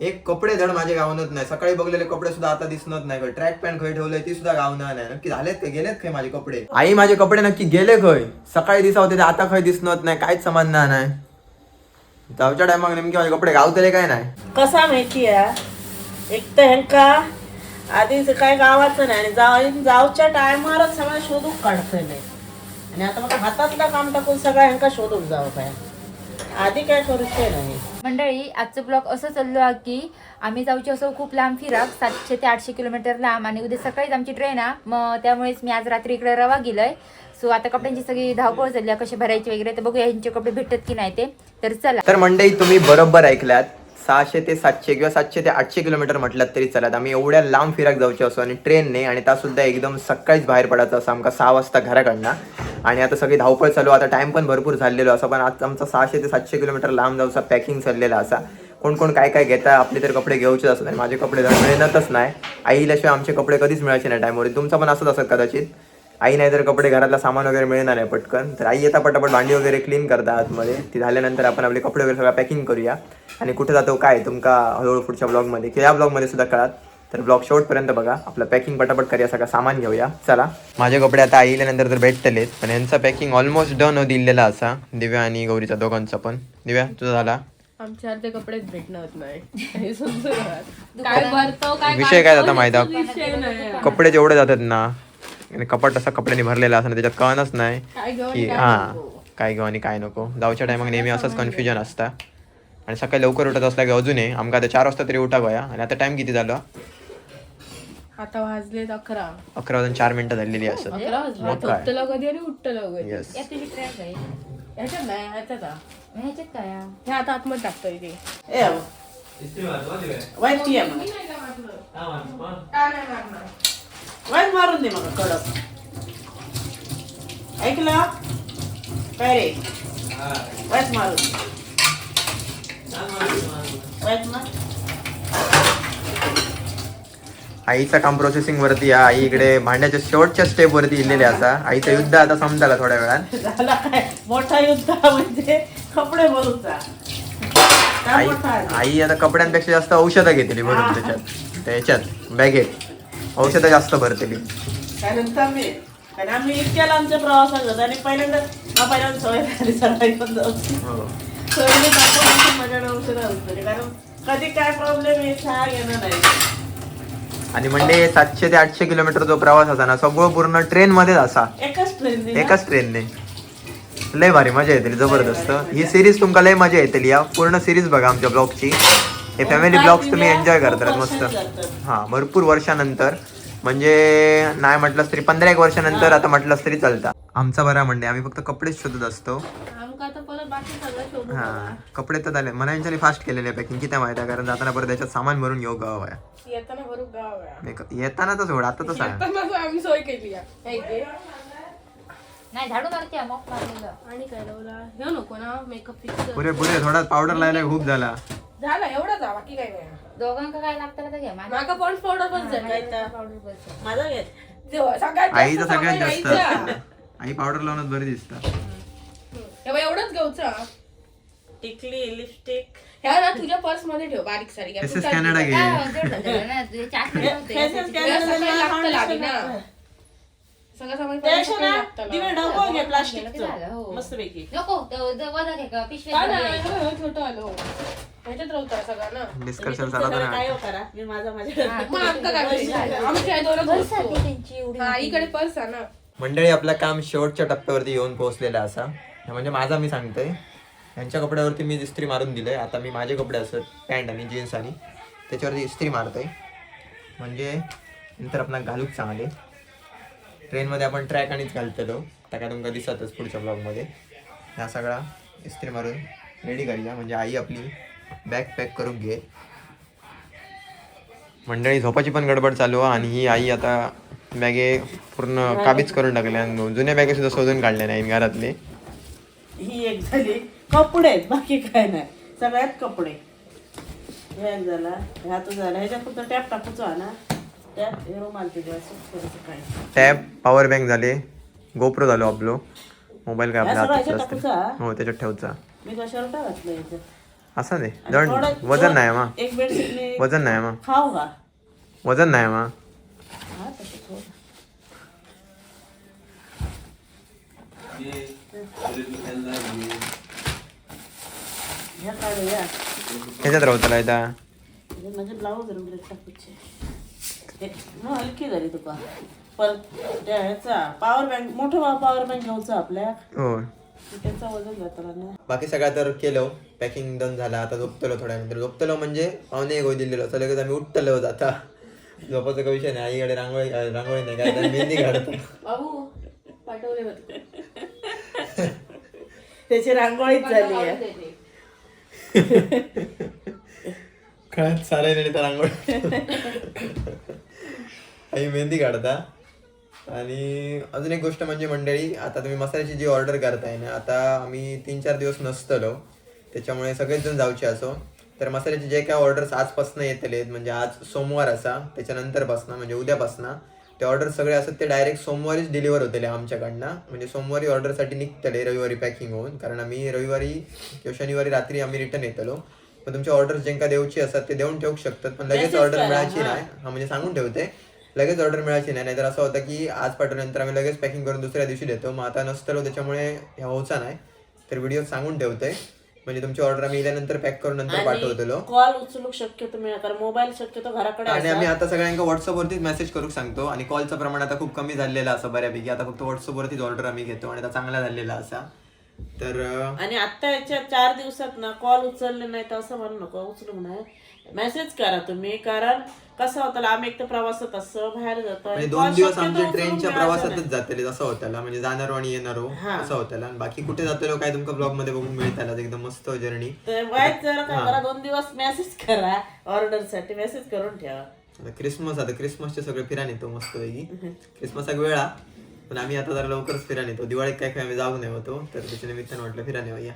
एक कपडे धड माझे गावनच नाही. सकाळी बघलेले कपडे सुद्धा आता दिसत नाही ट्रॅक पॅन्ट खय ठेवलंय ती सुद्धा गावणार नाही. नक्की झालेत ते गेलेत खय माझे कपडे? आई माझे कपडे नक्की गेले खय. सकाळी दिसा होते ते आता खय दिसत नाही. काहीच समजणार नाही. जाऊच्या टायमाक नेमके माझे कपडे गावतले काय नाही? कसा माहिती आहे? एक तर ह्यांका आधी काय गावाचं नाही आणि जाव जावच्या टायमारच सगळं शोधून काढतले आणि आता मला हातातलं काम टाकून सगळं ह्यांका शोधून जावं काय आधी काय करूचे नाही. मंडळी आजचं ब्लॉग असं चाललो आहे की आम्ही जाऊची असं खूप लांब फिराक सातशे ते आठशे किलोमीटर लांब आणि उद्या सकाळीच आमची ट्रेन आहे. मग त्यामुळेच मी आज रात्री इकडे रवा गेलोय. सो आता कपड्यांची सगळी धावपळ झाली आहे, कसे भरायचे वगैरे तर बघूया ह्यांचे कपडे भेटतात की नाही ते. तर चला. तर मंडळी तुम्ही बरोबर ऐकल्यात सहाशे ते सातशे किंवा सातशे ते आठशे किलोमीटर म्हटलं तरी चलात आम्ही एवढ्या लांब फिराक जाऊचे असो आणि ट्रेनने आणि त्या सुद्धा एकदम सकाळीच बाहेर पडायचं असं आमका सहा वाजता घराकडनं. आणि आता सगळी धावपळ चालू आता टाइम पण भरपूर झालेलो असं पण आज आमचा सहाशे ते सातशे किलोमीटर लांब जाऊचा पॅकिंग चाललेला असा. कोण कोण काय काय घेता आपले तर कपडे घेऊचे असतात आणि माझे कपडे तर मिळतच नाही आईल्याशिवाय आमचे कपडे कधीच मिळायचे नाही टाईमवर तुमचा पण असंच असत कदाचित. आई नाही तर कपडे घरातला सामान वगैरे मिळणार नाही पटकन. तर आई येता पटापट भांडी वगैरे क्लीन करता आतमध्ये. ती झाल्यानंतर आपण आपले कपडे वगैरे सगळं पॅकिंग करूया. आणि कुठे जातो काय तुमका हळूहळू पुढच्या ब्लॉगमध्ये किंवा या ब्लॉगमध्ये सुद्धा कळात तर ब्लॉग शेवटपर्यंत बघा. आपलं पॅकिंग पटापट करूया सगळं सामान घेऊया. चला. माझे कपडे आता आईल्यानंतर तर भेटतलेत पण यांचा पॅकिंग ऑलमोस्ट डन दिलेला असा. दिव्या आणि गौरीचा दोघांचा पण. दिव्या तुझा झाला? आमच्या ते कपडेच भेटणार नाही. हे विषय काय जाता माहिती कपडे जेवढे जातात ना आणि कपाट असा कपड्यांनी भरलेला असं त्याच्यात कळणच नाही की हा काय घेऊ आणि काय नको. जाऊच्या टायमाक नेहमी असंच कन्फ्युजन असता. आणि सकाळी लवकर उठत असला की अजूनही आमका आता चार वाजता तरी उठा गोया. आणि आता टाइम किती झाला? आता वाजलेत अकरा. अकरा वाजून चार मिनिटं झालेली असत अकरा वाजले मग काय? झोपतलो कधी आणि उठतलो कधी येस यात तुझी ट्रॅक आहे. ह्याच्यात नाही ह्याच्यात हा. मग ह्याच्यात काय? आहे? हे आता आतमध्ये टाकतोय ते. ए वाईट ती आहे मला वाईट मारून दे मला कडक ऐकलं? काय रे? वाईट मारून वाईट मार आईचं काम प्रोसेसिंग वरती आहे आई इकडे भांड्याच्या शेवटच्या स्टेप वरती इलेले असा आईचं युद्ध आता समजाला थोड्या वेळात. झाला काय? मोठा युद्ध म्हणजे कपडे भरूचा. काय आई मोठा आहे? आई आता कपड्यांपेक्षा जास्त औषधं घेतली भरून त्याच्यात. त्याच्यात बॅगेत औषधं जास्त भरतेली. कारण कमी कारण आम्ही इतक्या लांबच्या प्रवासात होतो आणि पहिल्यांदा हा पहिल्यांदा सवय झाली हो. माझ्याकडे औषधं कारण कधी काय प्रॉब्लेम आहे चहा घेणं नाही. आणि म्हणजे सातशे ते आठशे किलोमीटर जो प्रवास असा ना सगळं पूर्ण ट्रेन मध्येच असा. एकच ट्रेन एकाच ट्रेनने लय भारी मजा येते जबरदस्त. ही सिरीज तुमका लय मजा येते या पूर्ण सिरीज बघा आमच्या ब्लॉगची हे फॅमिली ब्लॉग्स तुम्ही एन्जॉय करतात मस्त. हा भरपूर वर्षानंतर. म्हणजे नाही म्हटलंच तरी पंधरा एक वर्षानंतर आता म्हटलंच तरी चालतं. आमचा बरा म्हणजे आम्ही फक्त कपडेच शोधत असतो. आमका आता परत बाकी सगळं शोधून हा कपडे तर झाले. मला यांच्यानी फास्ट केलेले पॅकिंग किती माहिती आहे? कारण जाताना परत त्याच्यात सामान भरून येऊ गाव आहे येताना भरू गाव आहे. मी- येताना तर सोड आता तर सांग. येताना आम्ही सोय केली आहे. हे घे. नाही झाडू मारते मग मारलेलं. आणि काय लावला? हे नको ना मेकअप फिक्स पुरे पुरे थोडा पावडर लायला खूप झाला. झाला एवढाच आहे, बाकी काय नाही. दोघांका काय लागतं का घ्या माझ्या माका पॉन्स पावडर पण पावडर बस माझा सगळ्यात आई तर जास्त सगळ्यात जास्त. आई पावडर लावूनच बरी दिसतं. टिकली लिपस्टिक ह्या ना तुझ्या पर्समध्ये ठेव बारीक सारी एस एस कॅनडा घे लागतं लागी ना सगळं सामान त्यापेक्षा सकाळी ना. लागतं. दिवे ना. ढवळून घे झालं, प्लास्टिकचं हो. मस्तपैकी. नको तो- तो वजा घे का पिशवी काय नाही, हे छोटं आलो ह्याच्यात राहतं सगळं ना. डिस्कशन चालत काय हो करा मी माझा माझ्या मग आमका काय. हा, आईकडे पर्स आहे ना. मंडळी आपलं काम शेवटच्या टप्प्यावरती येऊन पोहोचलेलं असा. म्हणजे माझा मी सांगतोय. यांच्या कपड्यावरती मी इस्त्री मारून दिलंय. आता मी माझे कपडे असत पॅन्ट आणि जीन्स आणि त्याच्यावरती इस्त्री मारतोय. म्हणजे नंतर आपण घालूच चांगले. ट्रेनमध्ये आपण ट्रॅक आणिच घालतलो. त्या काय तुमका दिसतच पुढच्या ब्लॉगमध्ये ह्या सगळा इस्त्री मारून रेडी करूया. म्हणजे आई आपली बॅग पॅक करून घे. मंडळी झोपाची पण गडबड चालू आहे. आणि ही आई आता बॅगे पूर्ण काबीज करून टाकल्या आणि जुन्या बॅगे सुद्धा शोधून काढल्या नाही घरातले. ही एक झाली. कपडे आहेत, बाकी काय नाही. सगळ्यात कपडे. हे एक झाला. ह्यात झाला. ह्याच्यात फक्त टॅप टाकूचो हा ना. टॅप रुमाल तिथे असं थोडंसं काय. टॅब पॉवर बँक झाले. गोप्रो झालो आपलो. मोबाईल काय ह्या हातात असते टाकूचा हो त्याच्यात ठेवचा. मी कशावर घातलं याच्यात? असं नाही. दंड वजन नाही मा. एक बेडशीटने वजन नाही मा. खाऊ का? वजन नाही मा. हा तसं थोडं. ह्याच्यात राहतला आता हे म्हणजे ब्लाऊज रंग टाकूचे हे मग हलकी झाली तुका. पण त्या ह्याचा पॉवर बँक मोठं पॉवर बँक घ्यायचं आपल्या. हो त्याचा वजन जातो ना. बाकी सगळं तर केलं पॅकिंग डन झाला. आता झोपतलो थोड्या नंतर झोपतलो म्हणजे पाहुणे गो दिलेलो. असं लगेच आम्ही उठतलो आता. झोपाचा काही विषय नाही. आईकडे रांगोळी रांगोळी नाही. काय मेहंदी काढतो. बाबू पाठवले त्याची रांगोळीच झाली आहे. नाही तर रांगोळी? आई मेहंदी काढता. आणि अजून एक गोष्ट म्हणजे मंडळी आता तुम्ही मसाल्याची जी ऑर्डर करताय ना आता आम्ही तीन चार दिवस नसतलो. त्याच्यामुळे सगळेच जण जाऊचे असो. तर मसाल्याचे जे काय ऑर्डर्स आजपासून येतले म्हणजे आज सोमवार असा त्याच्यानंतर पासनं म्हणजे उद्यापासनं. ते ऑर्डर सगळे असतात ते डायरेक्ट सोमवारीच डिलिव्हर होतले आमच्याकडनं. म्हणजे सोमवारी ऑर्डरसाठी निघतले रविवारी पॅकिंग होऊन. कारण आम्ही रविवारी किंवा शनिवारी रात्री आम्ही रिटर्न येतलो. पण तुमचे ऑर्डर ज्यांका देऊची असतात ते देऊन ठेवू शकतात. पण लगेच ऑर्डर मिळायची. नाही. हा म्हणजे सांगून ठेवते. लगेच ऑर्डर मिळायची नाही. नाहीतर असं होतं की आज पाठवल्यानंतर आम्ही लगेच पॅकिंग करून दुसऱ्या दिवशी देतो. मग आता नसतलो त्याच्यामुळे ह्या होचा नाही. तर व्हिडिओ सांगून ठेवते. म्हणजे तुमची ऑर्डर आम्ही इल्यानंतर पॅक करून नंतर पाठवतलो. कॉल उचलू शक्यतो मी कारण मोबाईल शक्यतो घराकडे आणि. आम्ही आता सगळ्यांना व्हॉट्सअपवरतीच मेसेज करू सांगतो. आणि कॉलचं प्रमाण आता खूप कमी झालेलं असं बऱ्यापैकी. आता फक्त व्हॉट्सअपवरतीच ऑर्डर आम्ही घेतो आणि आता चांगला झालेला असा. तर आणि आता याच्या चार दिवसात ना कॉल उचलले नाही तर असं म्हणू नको उचलू नाही. मेसेज करा तुम्ही कारण कसं होतं आम्ही एक तर प्रवासात असं बाहेर जातो म्हणजे दोन दिवस आमच्या ट्रेनच्या प्रवासातच जातले असं होत्याला म्हणजे जाणारो आणि येणारो हा. असं होत्याला आणि बाकी कुठे जातलो काय तुमका ब्लॉगमध्ये बघून मिळताला एकदम मस्त जर्नी तर वाईट जरा काय करा दोन दिवस मेसेज करा ऑर्डरसाठी मेसेज करून ठेवा. आता क्रिसमस आता क्रिसमसचे सगळे फिरान येतो मस्त पैकी क्रिसमस वेळा. पण आम्ही आता जरा लवकरच फिरान येतो. दिवाळीत काय काय आम्ही जाऊ नाही होतो तर त्याच्या निमित्तानं म्हटलं फिरान येऊया.